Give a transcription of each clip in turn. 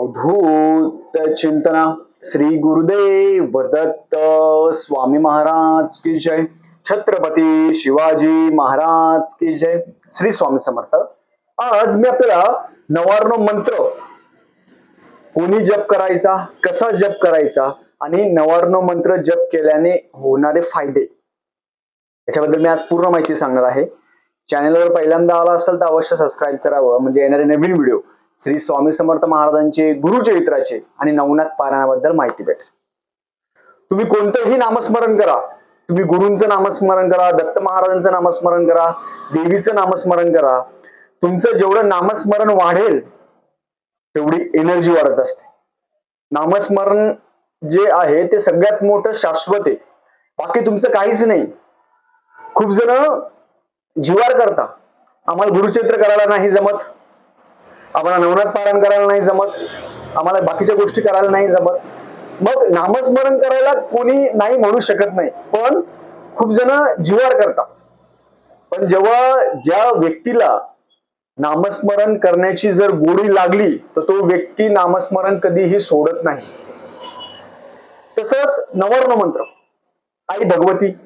अवधूत चिंतना श्री गुरुदेव दत्त स्वामी महाराज की जय. छत्रपती शिवाजी महाराज की जय. श्री स्वामी समर्थ. आज मी आपल्याला नवार्णव मंत्र कोणी जप करायचा कसा जप करायचा आणि नवार्णव मंत्र जप केल्याने होणारे फायदे. याच्याबद्दल मी आज पूर्ण माहिती सांगणार आहे. चॅनलवर पहिल्यांदा आला असेल तर अवश्य सबस्क्राईब करावं. म्हणजे येणारे नवीन व्हिडिओ श्री स्वामी समर्थ महाराजांचे गुरुचरित्राचे आणि नवनाथ पारायणाबद्दल माहिती भेटेल तुम्ही कोणतंही नामस्मरण करा. तुम्ही गुरूंचं नामस्मरण करा दत्त महाराजांचं नामस्मरण करा देवीचं नामस्मरण करा. तुमचं जेवढं नामस्मरण वाढेल तेवढी एनर्जी वाढत असते. नामस्मरण जे आहे ते सगळ्यात मोठं शाश्वत आहे. बाकी तुमचं काहीच नाही. खूप जण जीवार करता. आम्हाला गुरुचरित्र करायला नाही जमत. आम्हाला नवनाथ पारायण करायला नाही जमत. आम्हाला बाकीच्या गोष्टी करायला नाही जमत. मग नामस्मरण करायला कोणी नाही म्हणू शकत नाही. पण खूप जण जीवार करतात. पण जेव्हा ज्या व्यक्तीला नामस्मरण करण्याची जर गोडी लागली तर तो व्यक्ती नामस्मरण कधीही सोडत नाही. तसंच नवर्ण मंत्र. आई भगवती.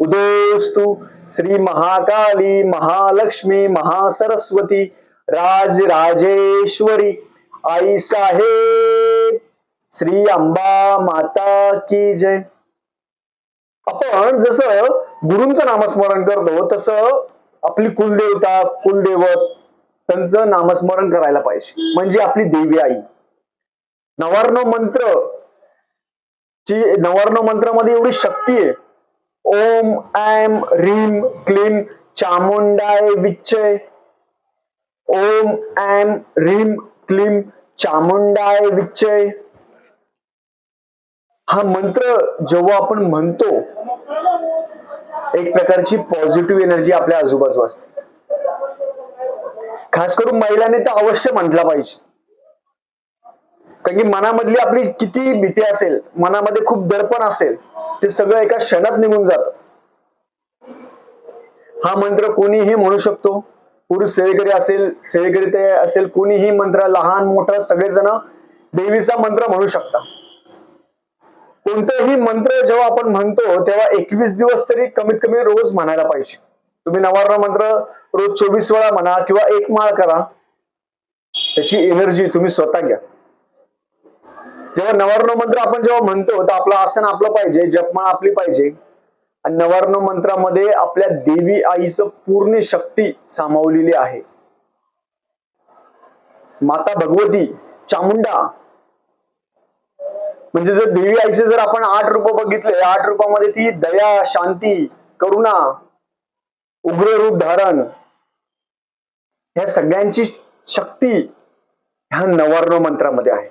उदोस्तु श्री महाकाली महालक्ष्मी महासरस्वती. राज राजेश्वरी आई साहेब श्री अंबा माता की जय. आपण जसं गुरुंचं नामस्मरण करतो तसं आपली कुलदेवता कुलदेवत त्यांचं नामस्मरण करायला पाहिजे. म्हणजे आपली देवी आई. नवर्ण मंत्र ची नवर्ण मंत्रामध्ये एवढी शक्ती आहे. ओम ऐम रीम क्लीम चामुंडाय विच्चय. ओम ऐम ह्रीम क्लीम चामुंडाय विच्चय. हा मंत्र जेव्हा आपण म्हणतो एक प्रकारची पॉझिटिव्ह एनर्जी आपल्या आजूबाजू असते. खास करून महिलांनी तर अवश्य म्हटला पाहिजे. कारण की मनामधली आपली किती भीती असेल मनामध्ये खूप दर्पण असेल ते सगळं एका क्षणात निघून जात. हा मंत्र कोणीही म्हणू शकतो. पुरुष सेवेकरी असेल सेवेकरी ते असेल कोणीही मंत्र लहान मोठं सगळेजण देवीचा मंत्र म्हणू शकता कोणतेही मंत्र जेव्हा आपण म्हणतो तेव्हा एकवीस दिवस तरी कमीत कमी रोज म्हणायला पाहिजे. तुम्ही नवार्ण मंत्र रोज चोवीस वेळा म्हणा किंवा एक माळ करा. त्याची एनर्जी तुम्ही स्वतः घ्या. जेव्हा नवार्ण मंत्र आपण जेव्हा म्हणतो तर आपलं आसन आपलं पाहिजे जपमाळ आपली पाहिजे. नवार्ण मंत्रामध्ये आपल्या देवी आईचं पूर्ण शक्ती सामावलेली आहे. माता भगवती चामुंडा. म्हणजे जर देवी आईचे जर आपण आठ रूप बघितले आठ रूपामध्ये ती दया शांती करुणा उग्र रूप धारण ह्या सगळ्यांची शक्ती ह्या नवार्ण मंत्रामध्ये आहे.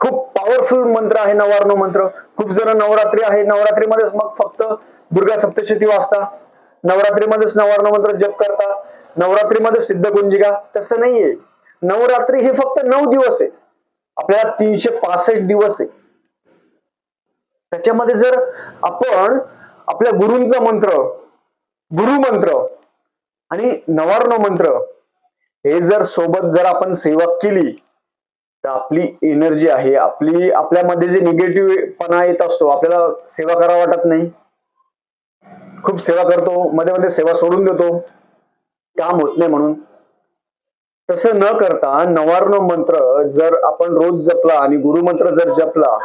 खूप पॉवरफुल मंत्र आहे नवार्ण मंत्र. खूप जण नवरात्री आहे नवरात्रीमध्येच मग फक्त दुर्गा सप्तशती वाचता नवरात्रीमध्येच नवार्ण मंत्र जप करता. नवरात्रीमध्ये सिद्ध कुंजिका. तसं नाहीये. नवरात्री हे फक्त नऊ दिवस आहे. आपल्याला तीनशे पासष्ट दिवस आहे. त्याच्यामध्ये जर आपण आपल्या गुरूंचा मंत्र गुरु मंत्र आणि नवार्ण मंत्र हे जर सोबत जर आपण सेवा केली तर आपली एनर्जी आहे. आपली आपल्यामध्ये जे निगेटिव्ह पणा येत असतो आपल्याला सेवा करा वाटत नाही. खूप सेवा करतो मध्ये मध्ये सेवा सोडून देतो. काम होत नाही म्हणून. तसं न करता नवार्ण मंत्र जर आपण रोज जपला आणि गुरुमंत्र जर जपला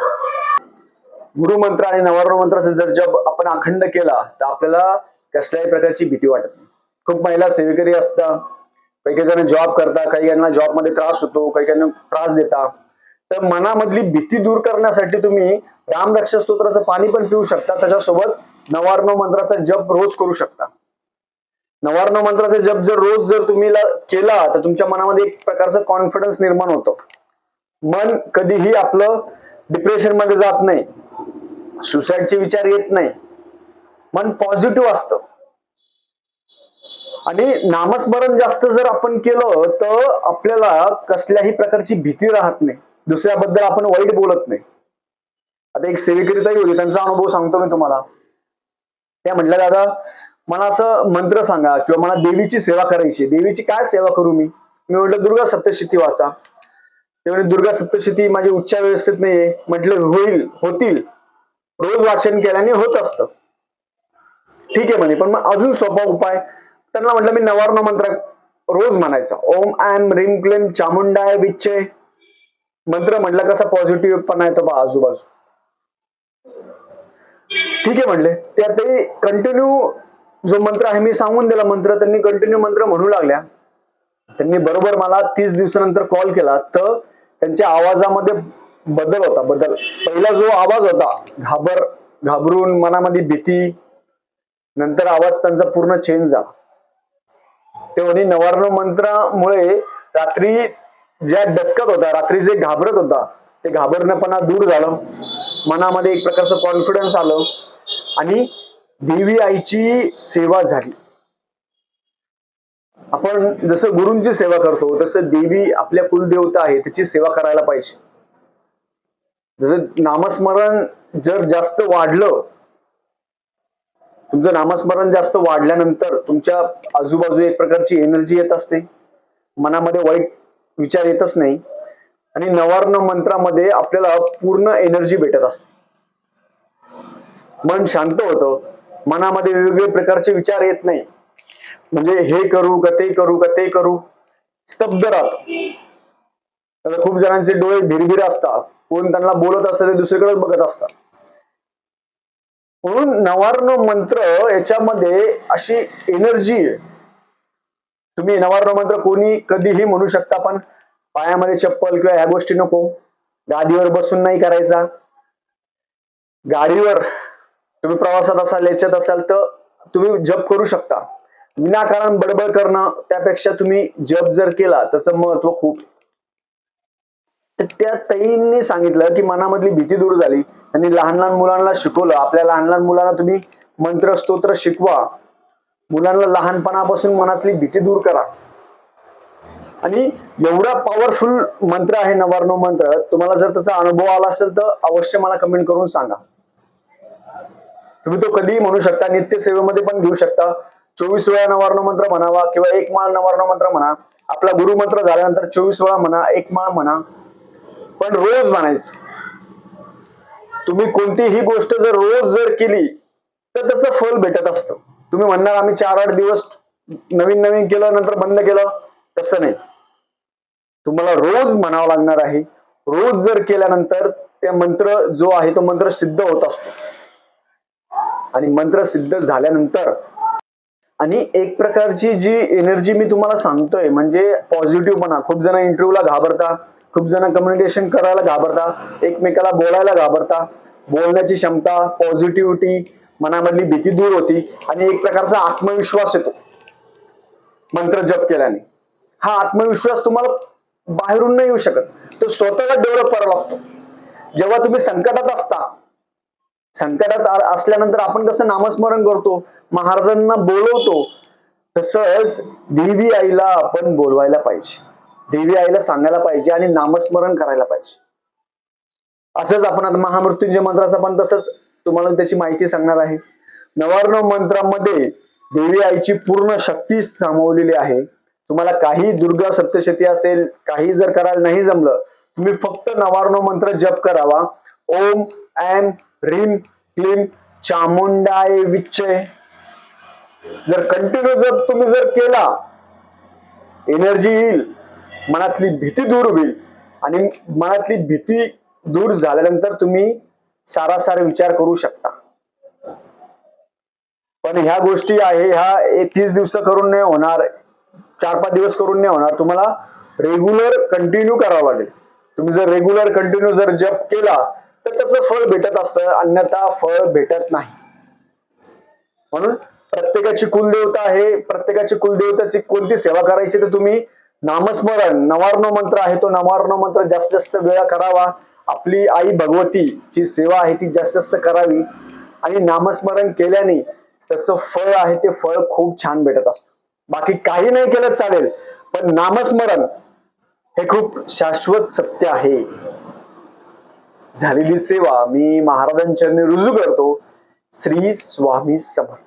गुरुमंत्र आणि नवार्ण मंत्राचा जर जप आपण अखंड केला तर आपल्याला कसल्याही प्रकारची भीती वाटत नाही. खूप महिला सेवेकरी असतात. काही काही जण जॉब करता काही जणांना जॉबमध्ये त्रास होतो काही काही त्रास देता. तर मनामधली भीती दूर करण्यासाठी तुम्ही रामरक्षा स्तोत्राचं पाणी पण पिऊ शकता. त्याच्यासोबत नवार्ण मंत्राचा जप रोज करू शकता. नवार्ण मंत्राचा जप जर रोज जर तुम्ही केला तर तुमच्या मनामध्ये एक प्रकारचा कॉन्फिडन्स निर्माण होतो. मन कधीही आपलं डिप्रेशनमध्ये जात नाही. सुसाईडचे विचार येत नाही. मन पॉझिटिव्ह असतं. आणि नामस्मरण जास्त जर आपण केलं तर आपल्याला कसल्याही प्रकारची भीती राहत नाही. दुसऱ्याबद्दल आपण वाईट बोलत नाही. आता एक सेविकरिताही होती त्यांचा अनुभव सांगतो मी तुम्हाला. त्या म्हटल्या दादा मला असं मंत्र सांगा किंवा मला देवीची सेवा करायची देवीची काय सेवा करू मी? मी म्हटलं दुर्गा सप्तशती वाचा. ते दुर्गा सप्तशती माझी उच्चार व्यवस्थित नाहीये. म्हटलं होईल होतील. रोज वाचन केल्याने होत असतं. ठीक आहे म्हणे पण मग अजून सोपा उपाय त्यांना म्हटलं मी नवार्ण मंत्र रोज म्हणायचा. ओम ॲम रिम क्लिम चामुंडाय विच्चे मंत्र म्हटलं कसा पॉझिटिव्ह पण येतो बा आजूबाजू. ठीक आहे म्हणले त्या ते कंटिन्यू जो मंत्र आहे मी सांगून दिला मंत्र त्यांनी कंटिन्यू मंत्र म्हणू लागल्या. त्यांनी बरोबर मला तीस दिवसानंतर कॉल केला. तर त्यांच्या आवाजामध्ये बदल होता बदल. पहिला जो आवाज होता घाबर घाबरून मनामध्ये भीती नंतर आवाज त्यांचा पूर्ण चेंज झाला. तेव्हा नवार्ण मंत्रामुळे रात्री ज्या डचकत होता रात्री जे घाबरत होता ते घाबरणपणा दूर झालं. मनामध्ये एक प्रकारचं कॉन्फिडन्स आलं आणि देवी आईची सेवा झाली. आपण जसं गुरूंची सेवा करतो तसं देवी आपल्या कुलदेवता आहे त्याची सेवा करायला पाहिजे. जसं नामस्मरण जर जास्त वाढलं तुमचं नामस्मरण जास्त वाढल्यानंतर तुमच्या आजूबाजू एक प्रकारची एनर्जी येत असते. मनामध्ये वाईट विचार येतच नाही. आणि नवार्ण मंत्रामध्ये आपल्याला पूर्ण एनर्जी भेटत असते. मन शांत होतं. मनामध्ये वेगवेगळे प्रकारचे विचार येत नाही. म्हणजे हे करू का ते करू का ते करू. स्तब्ध राहत. खूप जणांचे डोळे भिरभिर असतात. कोण त्यांना बोलत असतं ते दुसरीकडे बघत असतात. म्हणून नवार्ण मंत्र याच्यामध्ये अशी एनर्जी आहे. तुम्ही नवार्ण मंत्र कोणी कधीही म्हणू शकता पण पायामध्ये चप्पल किंवा ह्या गोष्टी नको. गादीवर बसून नाही करायचा. गाडीवर तुम्ही प्रवासात असाल याच्यात असाल तर तुम्ही जप करू शकता. विनाकारण बडबड करणं त्यापेक्षा तुम्ही जप जर केला त्याचं महत्त्व खूप त्या ताईंनी सांगितलं की मनामधली भीती दूर झाली. त्यांनी लहान लहान मुलांना शिकवलं. आपल्या लहान लहान मुलांना तुम्ही मंत्र स्तोत्र शिकवा. मुलांना लहानपणापासून मनातली भीती दूर करा. आणि एवढा पॉवरफुल मंत्र आहे नवार्णव मंत्र. तुम्हाला जर त्याचा अनुभव आला असेल तर अवश्य मला कमेंट करून सांगा. तुम्ही तो कधीही म्हणू शकता नित्य सेवेमध्ये पण घेऊ शकता. चोवीस वेळा नवार्ण मंत्र म्हणावा किंवा एक माळ नवार्ण मंत्र म्हणा. आपला गुरुमंत्र झाल्यानंतर चोवीस वेळा म्हणा एक माळ म्हणा. पण रोज म्हणायचं. तुम्ही कोणतीही गोष्ट जर रोज जर केली तर त्याचं फल भेटत असतं. तुम्ही म्हणणार आम्ही चार आठ दिवस नवीन नवीन केलं नंतर बंद केलं तसं नाही. तुम्हाला रोज म्हणावं लागणार आहे रोज जर केल्यानंतर ते मंत्र जो आहे तो मंत्र सिद्ध होत असतो. आणि मंत्र सिद्ध झाल्यानंतर आणि एक प्रकारची जी एनर्जी मी तुम्हाला सांगतोय म्हणजे पॉझिटिव्ह म्हणा खूप जण इंटरव्ह्यूला घाबरता खूप जण कम्युनिकेशन करायला घाबरता एकमेकाला बोलायला घाबरता बोलण्याची क्षमता पॉझिटिव्हिटी मनामधली भीती दूर होती आणि एक प्रकारचा आत्मविश्वास येतो. मंत्र जप केल्याने. हा आत्मविश्वास तुम्हाला बाहेरून नाही येऊ शकत. तो स्वतःला डेव्हलप करावा लागतो. जेव्हा तुम्ही संकटात असता संकटात असल्यानंतर आपण कसं नामस्मरण करतो महाराजांना बोलवतो तसंच देवी आईला आपण बोलवायला पाहिजे. देवी आईला सांगायला पाहिजे आणि नामस्मरण करायला पाहिजे. असंच आपण आता महामृत्युंजय मंत्राचं पण तसंच तुम्हाला त्याची माहिती सांगणार आहे. नवार्ण मंत्रामध्ये देवी आईची पूर्ण शक्ती सामावलेली आहे. तुम्हाला काही दुर्गा सप्तशती असेल काही जर करायला नाही जमलं तुम्ही फक्त नवार्ण मंत्र जप करावा. ओम ऍम ह्रीम क्लीम चामुंडाय विच्चय. जर कंटिन्यू जर तुम्ही जर केला एनर्जी येईल. मनातली भीती दूर होईल. आणि मनातली भीती दूर झाल्यानंतर तुम्ही सारासार विचार करू शकता. पण ह्या गोष्टी आहे ह्या तीस दिवस करून नाही होणार चार पाच दिवस करून नाही होणार. तुम्हाला रेग्युलर कंटिन्यू करावं लागेल. तुम्ही जर रेग्युलर कंटिन्यू जर जप केला तर त्याचं फळ भेटत असतं अन्यथा फळ भेटत नाही. म्हणून प्रत्येकाची कुलदेवता आहे प्रत्येकाची कुलदेवताची कोणती सेवा करायची तर तुम्ही नामस्मरण नवार्ण मंत्र आहे तो नवार्ण मंत्र जास्तीत जास्त वेळा करावा. आपली आई भगवती जी सेवा आहे ती जास्त जास्त करावी. आणि नामस्मरण केल्याने त्याचं फळ आहे ते फळ खूप छान भेटत असतं. बाकी काही नाही केलं चालेल पण नामस्मरण हे खूप शाश्वत सत्य आहे. झालेली सेवा मी महाराजांच्या रुजू करतो. श्री स्वामी समर्थ.